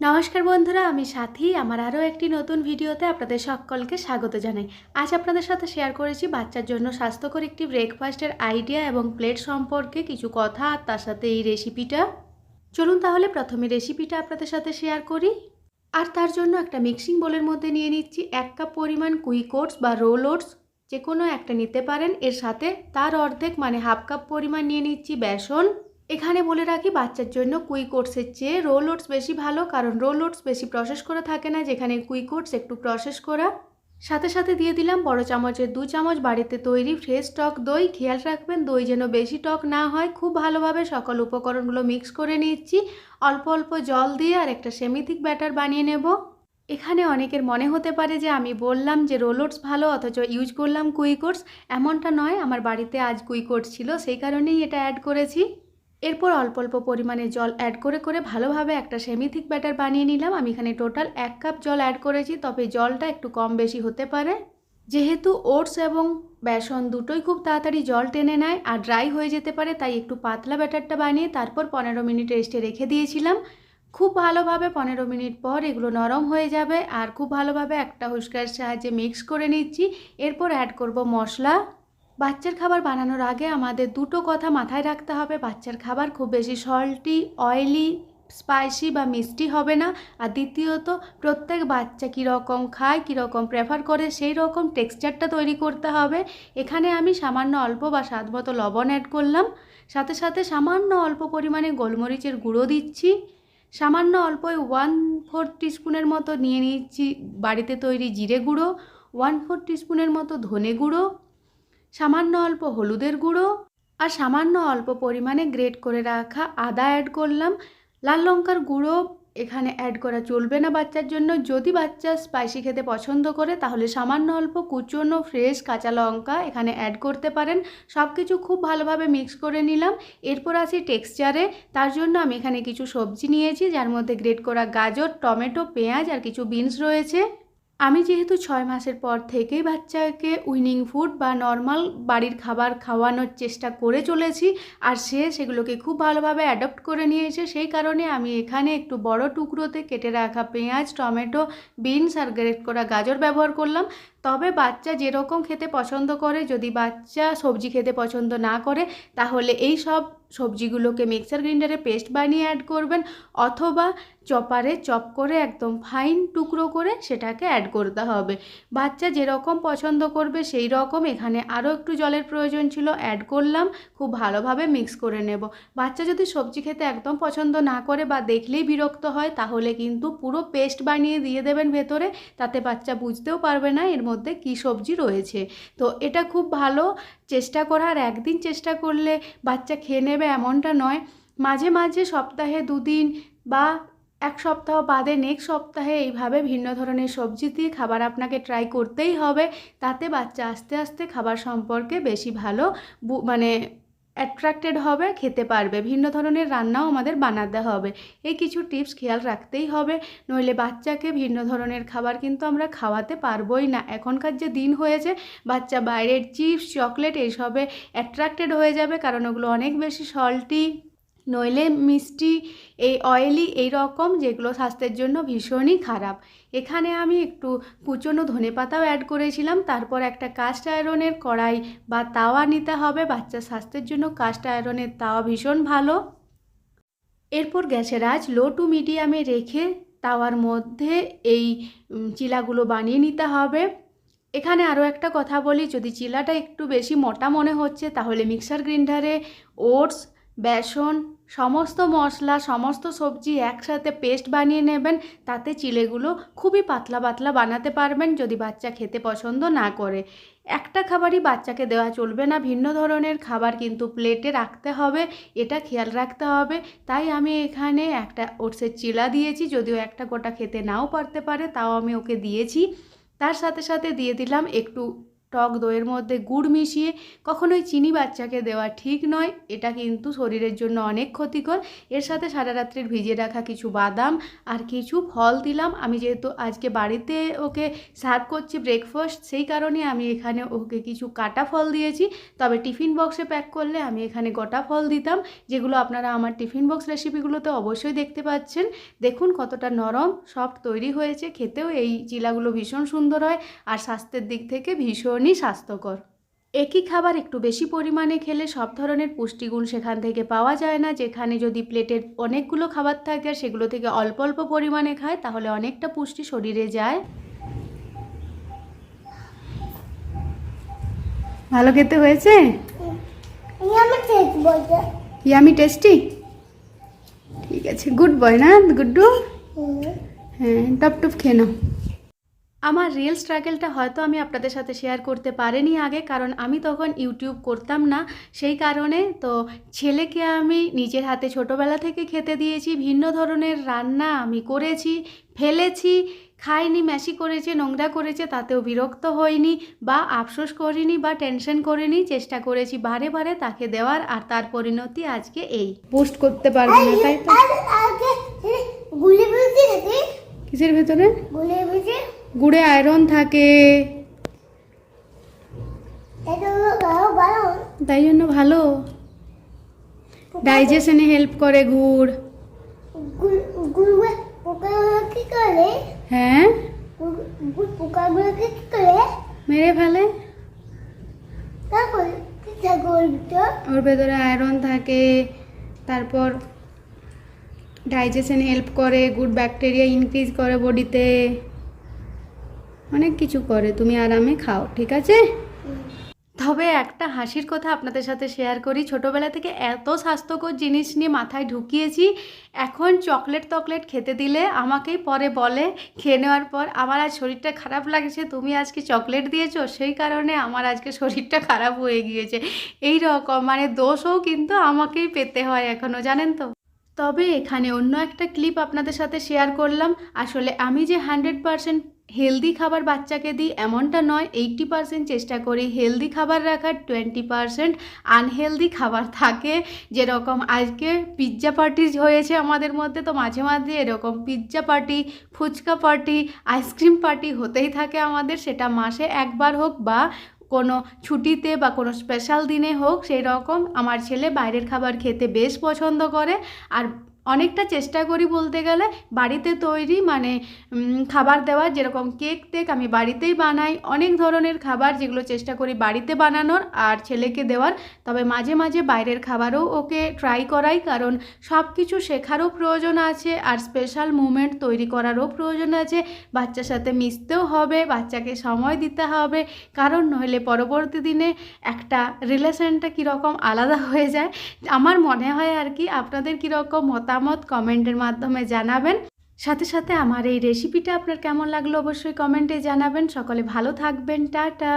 নমস্কার বন্ধুরা, আমি সাথী। আমার আরও একটি নতুন ভিডিওতে আপনাদের সকলকে স্বাগত জানাই। আজ আপনাদের সাথে শেয়ার করেছি বাচ্চার জন্য স্বাস্থ্যকর একটি ব্রেকফাস্টের আইডিয়া এবং প্লেট সম্পর্কে কিছু কথা আর তার সাথে এই রেসিপিটা চলুন তাহলে প্রথমে রেসিপিটা আপনাদের সাথে শেয়ার করি। আর তার জন্য একটা মিক্সিং বোলের মধ্যে নিয়ে নিচ্ছি এক কাপ পরিমাণ কুইক ওটস বা রোল ওটস যে কোনো একটা নিতে পারেন। এর সাথে তার অর্ধেক মানে হাফ কাপ পরিমাণ নিয়ে নিচ্ছি বেসন। এখানে বলে রাখি, বাচ্চার জন্য কুইক ওটসের চেয়ে রোল ওটস বেশি ভালো, কারণ রোল ওটস বেশি প্রসেস করা থাকে না, যেখানে কুইক ওটস একটু প্রসেস করা। সাথে সাথে দিয়ে দিলাম বড় চামচের দু চামচ বাড়িতে তৈরি ফ্রেশ টক দই। খেয়াল রাখবেন, দই যেন বেশি টক না হয়। খুব ভালোভাবে সকল উপকরণগুলো মিক্স করে নিচ্ছি। অল্প অল্প জল দিয়ে আর একটা সেমিথিক ব্যাটার বানিয়ে নেব। এখানে অনেকের মনে হতে পারে যে, আমি বললাম যে রোলোটস ভালো, অথচ ইউজ করলাম কুইকোটস এমনটা নয়, আমার বাড়িতে আজ কুইকোটস ছিল, সেই কারণেই এটা অ্যাড করেছি। এরপর অল্প অল্প পরিমাণে জল অ্যাড করে করে ভালোভাবে একটা সেমিথিক ব্যাটার বানিয়ে নিলাম। আমি এখানে টোটাল এক কাপ জল অ্যাড করেছি, তবে জলটা একটু কম বেশি হতে পারে। যেহেতু ওটস এবং বেসন দুটোই খুব তাড়াতাড়ি জল টেনে নেয় আর ড্রাই হয়ে যেতে পারে, তাই একটু পাতলা ব্যাটারটা বানিয়ে তারপর পনেরো মিনিট রেস্টে রেখে দিয়েছিলাম। খুব ভালোভাবে পনেরো মিনিট পর এগুলো নরম হয়ে যাবে আর খুব ভালোভাবে একটা হুস্কার সাহায্যে মিক্স করে নিচ্ছি। এরপর অ্যাড করব মশলা। বাচ্চার খাবার বানানোর আগে আমাদের দুটো কথা মাথায় রাখতে হবে। বাচ্চার খাবার খুব বেশি সল্টি অয়েলি স্পাইসি বা মিষ্টি হবে না। আর দ্বিতীয়ত, প্রত্যেক বাচ্চা কীরকম খায়, কীরকম প্রেফার করে, সেই রকম টেক্সচারটা তৈরি করতে হবে। এখানে আমি সামান্য অল্প বা স্বাদ মতো লবণ অ্যাড করলাম। সাথে সাথে সামান্য অল্প পরিমাণে গোলমরিচের গুঁড়ো দিচ্ছি। সামান্য অল্প ওয়ান ফোর টিস্পুনের মতো নিয়ে নিচ্ছি বাড়িতে তৈরি জিরে গুঁড়ো। ওয়ান ফোর টিস্পুনের মতো ধনে গুঁড়ো। সামান্য অল্প হলুদের গুঁড়ো আর সামান্য অল্প পরিমাণে গ্রেট করে রাখা আদা অ্যাড করলাম। লাল লঙ্কার গুঁড়ো এখানে অ্যাড করা চলবে না বাচ্চার জন্য। যদি বাচ্চা স্পাইসি খেতে পছন্দ করে, তাহলে সামান্য অল্প কুচনো ফ্রেশ কাঁচা লঙ্কা এখানে অ্যাড করতে পারেন। সব কিছু খুব ভালোভাবে মিক্স করে নিলাম। এরপর আসি টেক্সচারে তার জন্য আমি এখানে কিছু সবজি নিয়েছি, যার মধ্যে গ্রেট করা গাজর, টমেটো, পেঁয়াজ আর কিছু বিনস রয়েছে। আমি যেহেতু ছয় মাসের পর থেকেই বাচ্চাকে উইনিং ফুড বা নর্মাল বাড়ির খাবার খাওয়ানোর চেষ্টা করে চলেছি, আর সে সেগুলোকে খুব ভালোভাবে অ্যাডপ্ট করে নিয়েছে। সেই কারণে আমি এখানে একটু বড় টুকরোতে কেটে রাখা পেঁয়াজ, টমেটো, বিনস আর গ্রেট করা গাজর ব্যবহার করলাম। তবে বাচ্চা যেরকম খেতে পছন্দ করে, যদি বাচ্চা সবজি খেতে পছন্দ না করে, তাহলে এই সব সবজিগুলোকে মিক্সার গ্রাইন্ডারে পেস্ট বানিয়ে অ্যাড করবেন, অথবা চপারে চপ করে একদম ফাইন টুকরো করে সেটাকে অ্যাড করতে হবে। বাচ্চা যেরকম পছন্দ করবে সেই রকম এখানে আরও একটু জলের প্রয়োজন ছিল অ্যাড করলাম, খুব ভালোভাবে মিক্স করে নেব। বাচ্চা যদি সবজি খেতে একদম পছন্দ না করে বা দেখলেই বিরক্ত হয়, তাহলে কিন্তু পুরো পেস্ট বানিয়ে দিয়ে দেবেন ভেতরে, তাতে বাচ্চা বুঝতেও পারবে না এর মধ্যে কী সবজি রয়েছে। তো এটা খুব ভালো চেষ্টা করার, একদিন চেষ্টা করলে বাচ্চা খেয়ে নেবে এমনটা নয়। মাঝে মাঝে সপ্তাহে দুদিন বা এক সপ্তাহ বাদে নেক্সট সপ্তাহে এইভাবে ভিন্ন ধরনের সবজি দিয়ে খাবার আপনাকে ট্রাই করতেই হবে। তাতে বাচ্চা আস্তে আস্তে খাবার সম্পর্কে বেশি ভালো মানে অ্যাট্রাক্টেড হবে, খেতে পারবে। ভিন্ন ধরনের রান্নাও আমাদের বানাতে হবে। এই কিছু টিপস খেয়াল রাখতেই হবে। নইলে বাচ্চাকে ভিন্ন ধরনের খাবার কিন্তু আমরা খাওয়াতে পারবোই না। এখনকার যে দিন হয়েছে, বাচ্চা বাইরের চিপস চকলেট এইসবে অ্যাট্রাক্টেড হয়ে যাবে। কারণ ওগুলো অনেক বেশি সল্টি নইলে মিষ্টি, এই অয়েলি এই রকম যেগুলো স্বাস্থ্যের জন্য ভীষণই খারাপ। এখানে আমি একটু কুচনো ধনে পাতাও অ্যাড করেছিলাম, তারপর একটা কাস্ট আয়রনের কড়াই বা তাওয়া নিতে হবে, বাচ্চার স্বাস্থ্যের জন্য কাস্ট আয়রনের তাওয়া ভীষণ ভালো। এরপর গ্যাসের আজ লো টু মিডিয়ামে রেখে তাওয়ার মধ্যে এই চিলাগুলো বানিয়ে নিতে হবে। এখানে আরও একটা কথা বলি, যদি চিলাটা একটু বেশি মোটা মনে হচ্ছে, তাহলে মিক্সার গ্রাইন্ডারে ওটস বেসন সমস্ত মশলা, সমস্ত সবজি একসাথে পেস্ট বানিয়ে নেবেন। তাতে চিলেগুলো খুবই পাতলা পাতলা বানাতে পারবেন যদি বাচ্চা খেতে পছন্দ না করে। একটা খাবারই বাচ্চাকে দেওয়া চলবে না। ভিন্ন ধরনের খাবার কিন্তু প্লেটে রাখতে হবে, এটা খেয়াল রাখতে হবে। তাই আমি এখানে একটা ওটসের চিলা দিয়েছি। যদিও একটা গোটা খেতে নাও পারতে পারে, তাও আমি ওকে দিয়েছি। তার সাথে সাথে দিয়ে দিলাম একটু টক দইয়ের মধ্যে গুড় মিশিয়ে কখনোই চিনি বাচ্চাকে দেওয়া ঠিক নয়। এটা কিন্তু শরীরের জন্য অনেক ক্ষতিকর। এর সাথে সারা রাত্রির ভিজিয়ে রাখা কিছু বাদাম আর কিছু ফল দিলাম। আমি যেহেতু আজকে বাড়িতে ওকে সার্ভ করছি ব্রেকফাস্ট, সেই কারণে আমি এখানে ওকে কিছু কাটা ফল দিয়েছি। তবে টিফিন বক্সে প্যাক করলে আমি এখানে গোটা ফল দিতাম, যেগুলো আপনারা আমার টিফিন বক্স রেসিপিগুলোতে অবশ্যই দেখতে পাচ্ছেন। দেখুন কতটা নরম, সফট তৈরি হয়েছে। খেতেও এই চিলাগুলো ভীষণ সুন্দর হয় আর স্বাস্থ্যের দিক থেকে ভীষণই স্বাস্থ্যকর। একই খাবার একটু বেশি পরিমাণে খেলে সব ধরনের পুষ্টিগুণ সেখান থেকে পাওয়া যায় না। যেখানে যদি প্লেটের অনেকগুলো খাবার থাকে আর সেগুলো থেকে অল্প অল্প পরিমাণে খায় তাহলে অনেকটা পুষ্টি শরীরে যায়। ভালো খেতে হয়েছে? আমি ইয়ামি টেস্টি ঠিক আছে গুড বয় না গুড্ডু? হ্যাঁ টপ টপ খেয়ে নাও। আমার রিয়েল স্ট্রাগেলটা হয়তো আমি আপনাদের সাথে শেয়ার করতে পারিনি আগে কারণ আমি তখন ইউটিউব করতাম না। সেই কারণে তো ছেলেকে আমি নিজের হাতে ছোটোবেলা থেকে খেতে দিয়েছি ভিন্ন ধরনের রান্না আমি করেছি ফেলেছি খাইনি ম্যাশি করেছে নোংরা করেছে তাতেও বিরক্ত হইনি বা আফসোস করিনি বা টেনশন করিনি চেষ্টা করেছি বারে বারে তাকে দেওয়ার আর তার পরিণতি আজকে এই। পোস্ট করতে পারব না তাই তো? কিসের ভেতরে? গুড়ে আয়রন থাকে। তাই জন্য ভালো। ডাইজেশনে হেল্প করে গুড়। কি করে হ্যাঁ? মেরে ফেলে। ওর ভেতরে আয়রন থাকে। তারপর ডাইজেশন হেল্প করে, গুড ব্যাকটেরিয়া ইনক্রিজ করে বডিতে। অনেক কিছু করে, তুমি আরামে খাও, ঠিক আছে? তবে একটা হাসির কথা আপনাদের সাথে শেয়ার করি। ছোটোবেলা থেকে এত স্বাস্থ্যকর জিনিস নিয়ে মাথায় ঢুকিয়েছি, এখন চকলেট টকলেট খেতে দিলে আমাকেই পরে বলে, খেয়ে নেওয়ার পর আমার আজ শরীরটা খারাপ লাগছে, তুমি আজকে চকলেট দিয়েছ, সেই কারণে আমার আজকে শরীরটা খারাপ হয়ে গিয়েছে। এই রকম মানে দোষও কিন্তু আমাকেই পেতে হয় এখনও জানেন তো? তবে এখানে অন্য একটা ক্লিপ আপনাদের সাথে শেয়ার করলাম। আসলে আমি যে হান্ড্রেড পারসেন্ট হেলদি খাবার বাচ্চাকে দিই, এমনটা নয়। এইটটি পারসেন্ট চেষ্টা করি হেলদি খাবার রাখার টোয়েন্টি পারসেন্ট আনহেলদি খাবার থাকে। যেরকম আজকে পিৎজা পার্টি হয়েছে আমাদের মধ্যে, তো মাঝে মাঝে এরকম pizza party fuchka party ice cream party হতেই থাকে আমাদের। সেটা মাসে একবার হোক বা কোনো ছুটিতে বা কোনো স্পেশাল দিনে হোক, সেই রকম আমার ছেলে বাইরের খাবার খেতে বেশ পছন্দ করে। আর অনেকটা চেষ্টা করি বলতে গেলে, বাড়িতে তৈরি মানে খাবার দেওয়ার যেরকম কেক টেক আমি বাড়িতেই বানাই। অনেক ধরনের খাবার যেগুলো চেষ্টা করি বাড়িতে বানানোর আর ছেলেকে দেওয়ার। তবে মাঝে মাঝে বাইরের খাবারও ওকে ট্রাই করাই কারণ সব কিছু শেখারও প্রয়োজন আছে আর স্পেশাল মুমেন্ট তৈরি করারও প্রয়োজন আছে। বাচ্চার সাথে মিশতেও হবে, বাচ্চাকে সময় দিতে হবে। কারণ নইলে পরবর্তী দিনে একটা রিলেশনটা কীরকম আলাদা হয়ে যায়। আমার মনে হয় আর কি, আপনাদের কীরকম মতামত কমেন্টের মাধ্যমে জানাবেন। সাথে সাথে আমার এই রেসিপিটা আপনার কেমন লাগল অবশ্যই কমেন্টে জানাবেন। সকলে ভালো থাকবেন। টাটা।